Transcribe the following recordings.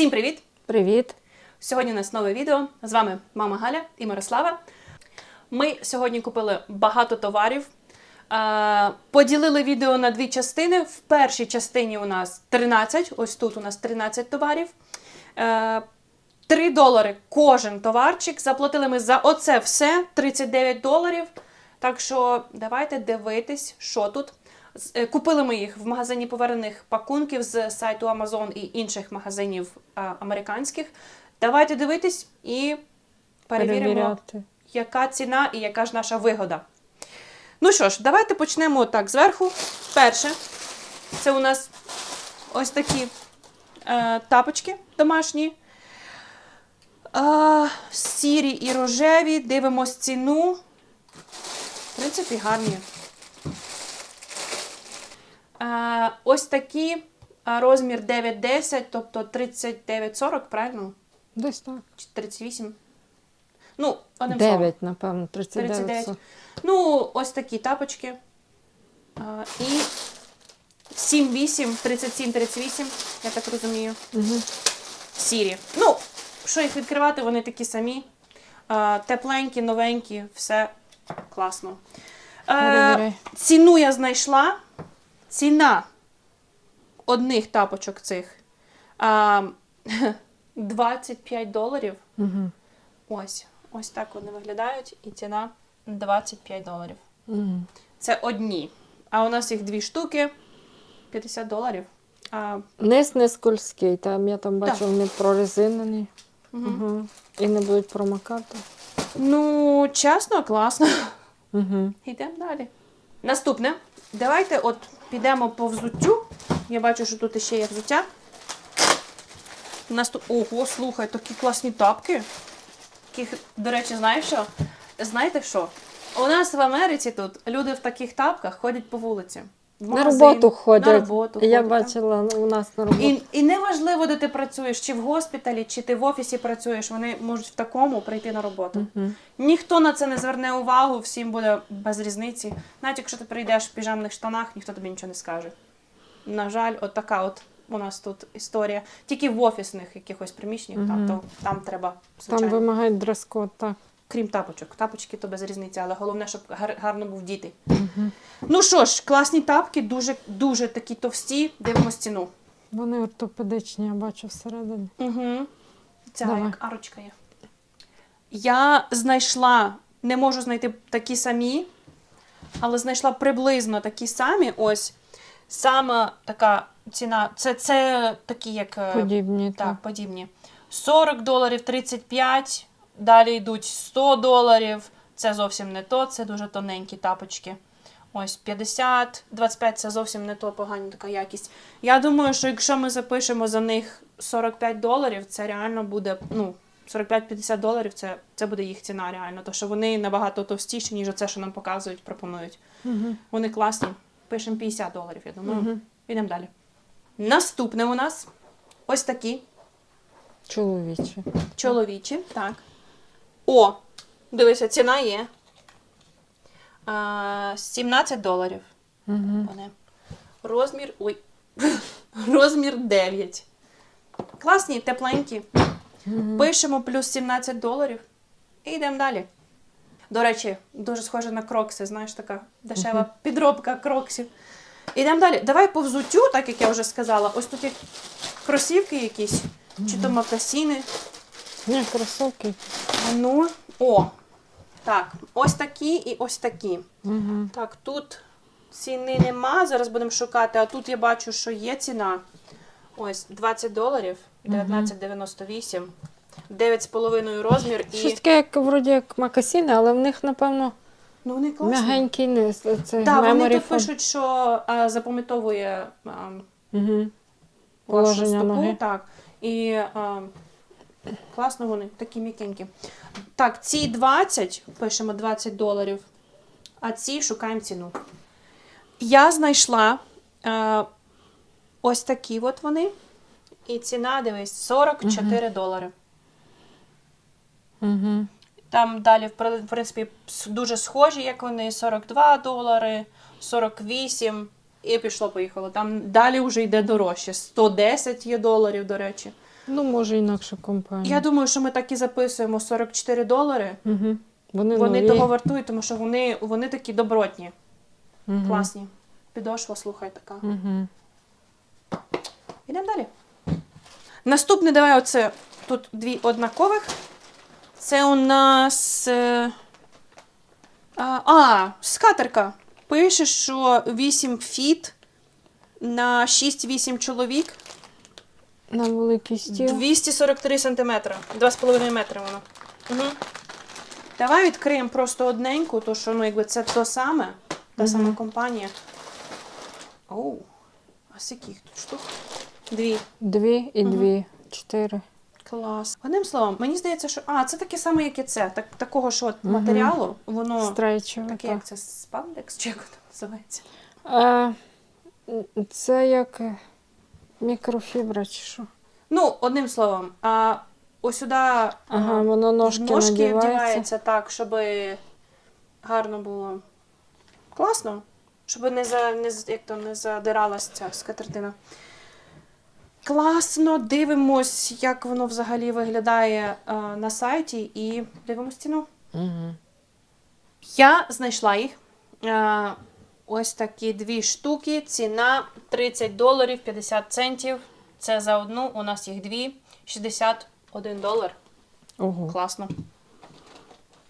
Всім привіт! Привіт. Сьогодні у нас нове відео. З вами мама Галя і Мирослава. Ми сьогодні купили багато товарів. Е, Поділили відео на дві частини. В першій частині у нас 13, ось тут у нас 13 товарів. Е, 3 долари кожен товарчик. Заплатили ми за оце все 39 доларів. Так що давайте дивитись, що тут. Е, Купили ми їх в магазині повернених пакунків з сайту Amazon і інших магазинів американських. Давайте дивитись і перевіримо, Перевіряти. яка ціна і яка ж наша вигода. Ну що ж, давайте почнемо так зверху. Перше, це у нас ось такі е, тапочки домашні. Е, сірі і рожеві. Дивимось ціну. В принципі, гарні. Ось такі розмір 9-10, тобто 39-40, правильно? Десь так. Чи 38? Ну, одним словом. 9, напевно, 39. 39. Ну, ось такі тапочки. А, і 7-8, 37-38, я так розумію. Угу. Сірі. Ну, що їх відкривати, вони такі самі. А, тепленькі, новенькі, все класно. Е, ціну я знайшла. Ціна одних тапочок цих а, 25 доларів. Угу. Ось, ось так вони виглядають, і ціна 25 доларів. Угу. Це одні. А у нас їх дві штуки 50 доларів. А, Низ не скользький, там я там бачу, вони прорезинені. угу. Угу. І не будуть промокати. Ну, чесно, класно. Угу. Йдемо далі. Наступне. Давайте от підемо по взуттю. Я бачу, що тут ще є взуття. Наступ... Ого, слухай, такі класні тапки. Таких, до речі, знаєш що? Знаєте що? У нас в Америці тут люди в таких тапках ходять по вулиці. В На магазин, роботу ходять. На роботу я ходять, так. бачила у нас на роботі. І, і неважливо, де ти працюєш, чи в госпіталі, чи ти в офісі працюєш, вони можуть в такому прийти на роботу. Угу. Ніхто на це не зверне увагу, всім буде без різниці. Навіть якщо ти прийдеш в піжамних штанах, ніхто тобі нічого не скаже. На жаль, от така от у нас тут історія. Тільки в офісних якихось приміщеннях, там, Мгм. то, там треба, Там вимагають дрес-код, так. Крім тапочок. Тапочки то без різниці, але головне, щоб гар- гарно був діти. Угу. Ну що ж, класні тапки, дуже, дуже такі товсті. Дивимось ціну. Вони ортопедичні, я бачу всередині. Угу. Ця Давай. як арочка є. Я знайшла, не можу знайти такі самі, але знайшла приблизно такі самі. Ось саме така ціна. Це, це такі, як е, Подібні, так, так. подібні. 40 доларів, 35, далі йдуть 100 доларів. Це зовсім не то, це дуже тоненькі тапочки. Ось 50, 25 це зовсім не то погана така якість. Я думаю, що якщо ми запишемо за них 45 доларів, це реально буде, ну, 45-50 доларів це, це буде їх ціна реально. Тому що вони набагато товстіші, ніж це, що нам показують, пропонують. Угу. Вони класні. Пишемо 50 доларів, я думаю. Мгм. Йдемо далі. Наступне у нас ось такі Чоловічі. чоловічі. Так. О, дивися, ціна є. А, 17 доларів. Угу. Вони. Розмір. Ой. Розмір 9. Класні, тепленькі. Пишемо плюс 17 доларів. І йдемо далі. До речі, дуже схоже на крокси, знаєш, така дешева підробка кроксів. Йдемо далі. Давай по взуттю, так як я вже сказала. Ось тут є кросівки якісь, чи то макасіни. Ні, кросовки. Ну, о. Так, ось такі і ось такі. Угу. Так, тут ціни нема, зараз будемо шукати, а тут я бачу, що є ціна. Ось 20 доларів, 19,98, 9,5 розмір і. Щось таке, як вроді як макасіни, але в них, напевно, Ну, вони класні. м'ягенький низ. Так, вони тут пишуть, що а, запам'ятовує а, Угу. вашу Положення стопу. ноги. Так. І а, класно вони, такі м'якенькі. Так, ці 20, пишемо 20 доларів, а ці шукаємо ціну. Я знайшла е, ось такі от вони. І ціна, дивись, 44 долари. Угу. Там далі, в принципі, дуже схожі, як вони, 42 долари, 48 і пішло-поїхало. Там далі вже йде дорожче. 110 є доларів, до речі. Ну, може, інакша компанія. Я думаю, що ми так і записуємо 44 долари. Угу. Вони, Вони нові. того вартують, тому що вони, вони такі добротні, Мгм. класні. Підошва, слухай, така. Мгм. Ідемо далі. Наступне, давай оце тут дві однакових. Це у нас. е, А, а скатерка. Пише, що 8 фіт на 6-8 чоловік. На великий стіл. 243 сантиметри. 2,5 метри воно. Угу. Давай відкриємо просто одненьку, то що ну, якби це то саме, та сама компанія. Оу, а скільки тут штук? Дві. Дві і дві. Чотири. Клас. Одним словом, мені здається, що. А, це таке саме, як і це. Так, такого ж от матеріалу, воно Стрейчеве. таке, так. як це спандекс, чи як воно називається. А, це як е, мікрофібра чи що? Ну, одним словом, а ось сюди Ага, воно ножки, ножки надівається. вдівається так, щоб гарно було. Класно. Щоб не, за, не, як то, не задиралась ця скатертина. Класно, дивимось, як воно взагалі виглядає е, на сайті, і дивимось ціну. Угу. Я знайшла їх. Е, ось такі дві штуки. Ціна 30 доларів 50 центів. Це за одну. У нас їх дві. 61 долар. Ого. Класно.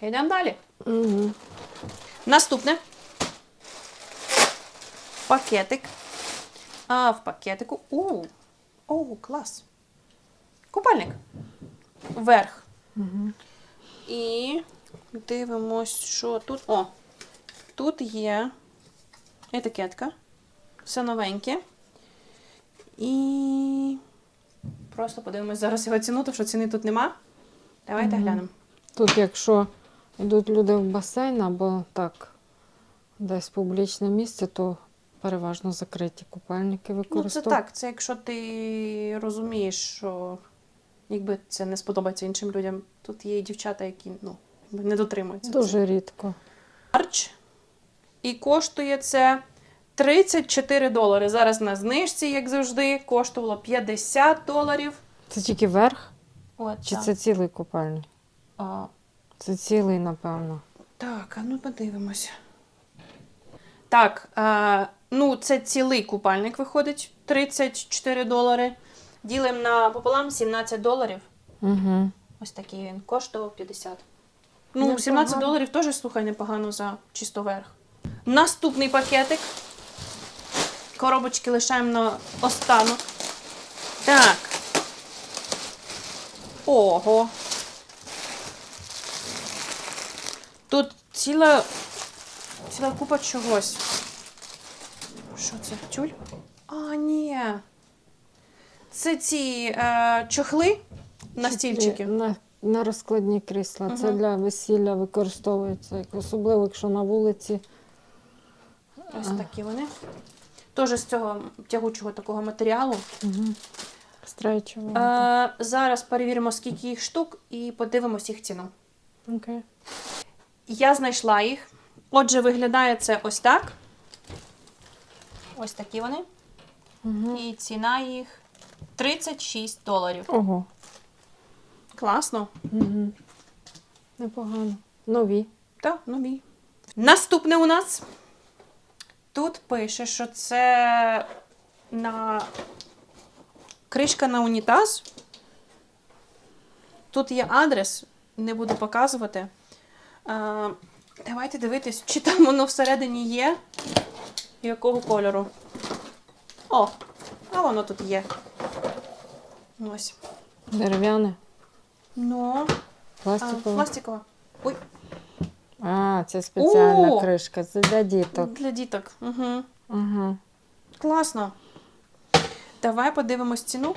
Йдемо далі. Угу. Наступне. Пакетик. А в пакетику. У. О, клас. Купальник. Вверх. Угу. І дивимось, що тут. О, тут є етикетка. Все новеньке. І просто подивимось зараз його ціну, тому що ціни тут нема. Давайте Мгм. глянемо. Тут, якщо йдуть люди в басейн або так, десь публічне місце, то переважно закриті купальники Ну, це так, це якщо ти розумієш, що якби це не сподобається іншим людям, тут є і дівчата, які ну, не дотримуються. Дуже рідко. Марч. І коштує це 34 долари. Зараз на знижці, як завжди, коштувало 50 доларів. Це тільки верх? От, Чи так. це цілий купальник? А, Це цілий, напевно. так, а ну подивимося. Так, а, ну це цілий купальник виходить 34 долари. Ділимо на пополам 17 доларів. Угу. Ось такий він коштував 50. Ну, 17 доларів теж, слухай, непогано за чисто верх. Наступний пакетик. Коробочки лишаємо на останок. Так. Ого. Тут ціла, ціла купа чогось. Що це? Тюль? А, ні. Це ці е, чохли на стільчики. На, на розкладні крісла. Це для весілля використовується, особливо, якщо на вулиці. Ось А. такі вони. Теж з цього тягучого такого матеріалу. Угу. Е, зараз перевіримо, скільки їх штук, і подивимось їх ціну. Окей. Я знайшла їх. Отже, виглядає це ось так. Ось такі вони. Угу. І ціна їх 36 доларів. Ого. Класно. Угу. Непогано. Нові. Так, нові. Наступне у нас. Тут пише, що це на кришка на унітаз. Тут є адрес, не буду показувати. А, давайте дивитись, чи там воно всередині є. Якого кольору. О, а воно тут є. Ось. Дерев'яне. Ну, а, Пластикове. пластикова. Ой, А, це спеціальна О! кришка. Це для діток. для діток. Угу. Угу. Класно. Давай подивимось ціну.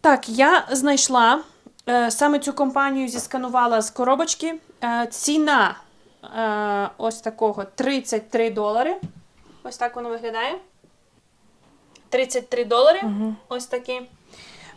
Так, я знайшла е, саме цю компанію зісканувала з коробочки. Е, ціна е, ось такого 33 долари. Ось так воно виглядає. 33 долари. Угу. Ось такі.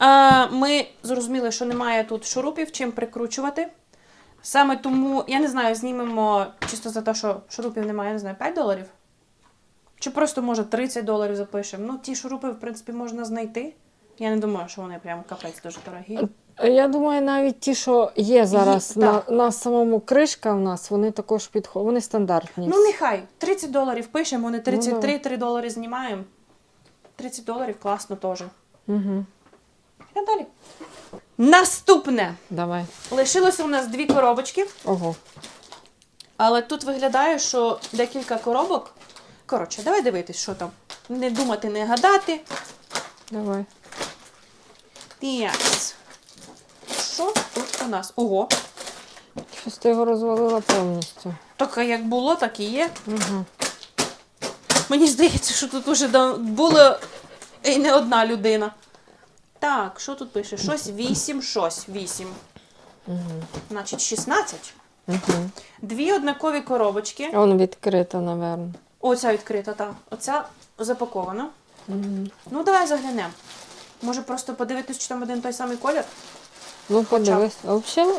Е, ми зрозуміли, що немає тут шурупів, чим прикручувати. Саме тому, я не знаю, знімемо чисто за те, що шурупів немає, я не знаю, 5 доларів. Чи просто, може, 30 доларів запишемо. Ну, ті шурупи, в принципі, можна знайти. Я не думаю, що вони прям капець дуже дорогі. Я думаю, навіть ті, що є зараз Є, на, так. на самому кришка в нас, вони також підходять. Вони стандартні. Ну, нехай. 30 доларів пишемо, вони 33, да. 3 долари знімаємо. 30 доларів класно теж. Угу. Йдемо далі. Наступне. Давай. Лишилося у нас дві коробочки, Ого. але тут виглядає, що декілька коробок. Коротше, давай дивитись, що там. Не думати, не гадати. Давай. Тіакс. Що тут у нас? Ого. Щось ти його розвалила повністю. Так як було, так і є. Угу. Мені здається, що тут уже да- було і не одна людина. Так, що тут пише? Щось 8, щось 8. Угу. Значить, 16. Угу. Дві однакові коробочки. Воно відкрита, напевно. Оця відкрита, так. Оця запакована. Угу. Ну, давай заглянемо. Може просто подивитись, чи там один той самий колір? Ну, подивись. А взагалі,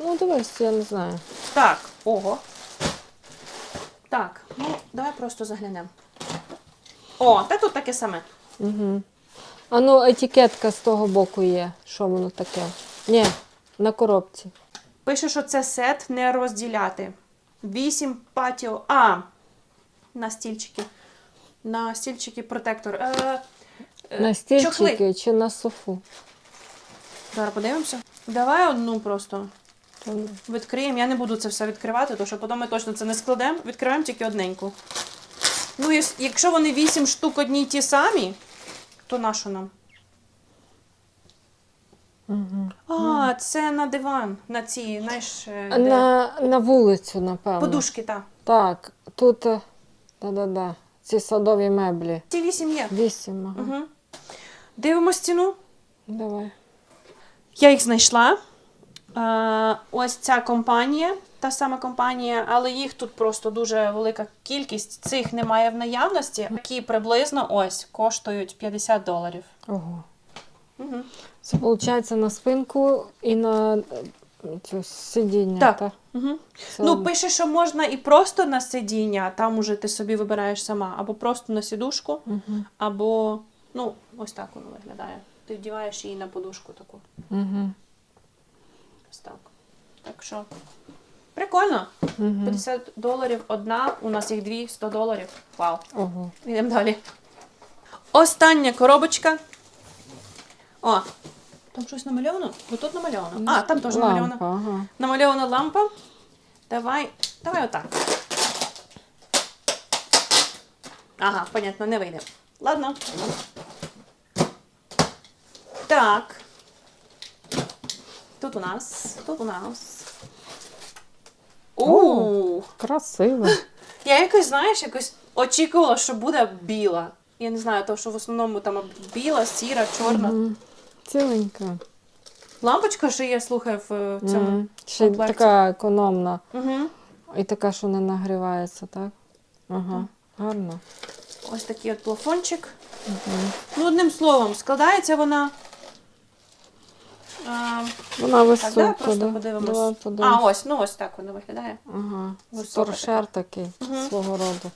ну дивись, я не знаю. Так, ого. Так, ну, давай просто заглянемо. О, та тут таке саме. Угу. А ну, етикетка з того боку є. Що воно таке? Ні, на коробці. Пише, що це сет не розділяти. Вісім патіо. А! На стільчики. На стільчики протектор. Е, е, На чохли. чи на софу. Зараз подивимося. Давай одну просто відкриємо. Я не буду це все відкривати, тому що потім ми точно це не складемо. Відкриваємо тільки одненьку. Ну, і якщо вони вісім штук одні й ті самі, то на що нам? Угу. А, це на диван, на ці, знаєш, е, де- На, на вулицю, напевно. подушки, так. Так, тут. е, Да-да-да. Ці садові меблі. Ці вісім є. Вісім. Ага. Угу. Дивимось ціну. Давай. Я їх знайшла. Е, ось ця компанія, та сама компанія, але їх тут просто дуже велика кількість. Цих немає в наявності, які приблизно ось коштують 50 доларів. Ого. Угу. Це виходить на спинку і на е, цю сидіння. Так. та? Угу. Це Ну, пише, що можна і просто на сидіння, там уже ти собі вибираєш сама, або просто на сідушку, Мгм. або ну, ось так воно виглядає. Ти вдіваєш її на подушку таку. Мгм. Ось так. Так що прикольно. Мгм. 50 доларів одна, у нас їх дві, 100 доларів. Вау. Ого. Йдемо далі. Остання коробочка. О, там щось намальовано? Бо тут намальовано. А, там теж намальовано. Ага. Намальована лампа. Давай, давай отак. Ага, понятно, не вийде. Ладно. Так. Тут у нас. Тут у нас. У. Красиво. Я якось, знаєш, якось очікувала, що буде біла. Я не знаю, то що в основному там біла, сіра, чорна. Мгм. Ціленька. Лампочка ще є, слухай, в цьому. Мгм. Ще комплекті. така економна. Угу. І така, що не нагрівається, так? Ага. Гарно. Ось такий от плафончик. Мгм. Ну, одним словом, складається вона. Вона так, висока, просто да? подивимось. Давай А, ось, ну ось так вона виглядає. Ага. Висока Торшер такий Мгм. свого роду.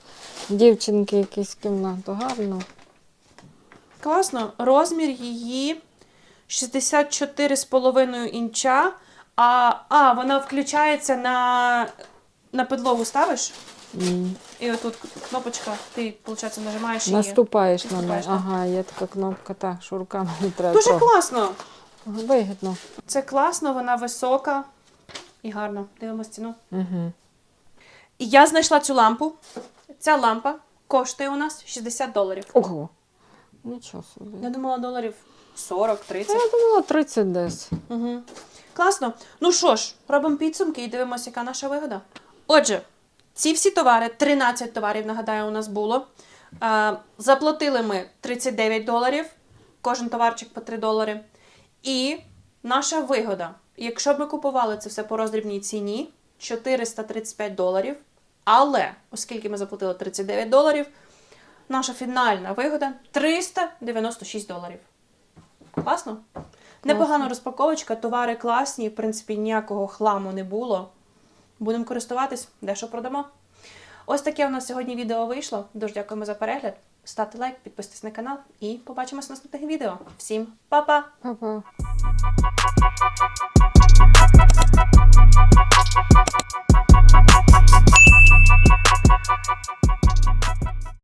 Дівчинки якісь кімнату. Гарно. Класно. Розмір її 64,5 інча. А, а, вона включається на, на підлогу ставиш. М. І отут кнопочка, ти, виходить, нажимаєш її. Наступаєш на неї. Наступаєш, так. Ага, є така кнопка, так, що руками не треба. Дуже трогати. класно. Вигідно. Це класно, вона висока і гарно. Дивимось ціну. Угу. І я знайшла цю лампу. Ця лампа коштує у нас 60 доларів. Ого. Нічого собі. Я думала, доларів 40-30. Я думала 30 десь. Угу. Класно. Ну що ж, робимо підсумки і дивимося, яка наша вигода. Отже, ці всі товари, 13 товарів, нагадаю, у нас було. Е, заплатили ми 39 доларів, кожен товарчик по 3 долари. І наша вигода, якщо б ми купували це все по роздрібній ціні, 435 доларів. Але, оскільки ми заплатили 39 доларів, наша фінальна вигода 396 доларів. Класно? Непогана розпаковочка, товари класні, в принципі, ніякого хламу не було. Будемо користуватись, дещо продамо. Ось таке у нас сьогодні відео вийшло. Дуже дякуємо за перегляд. Ставте лайк, підписуйтесь на канал і побачимось в наступних відео. Всім па-па! Па-па!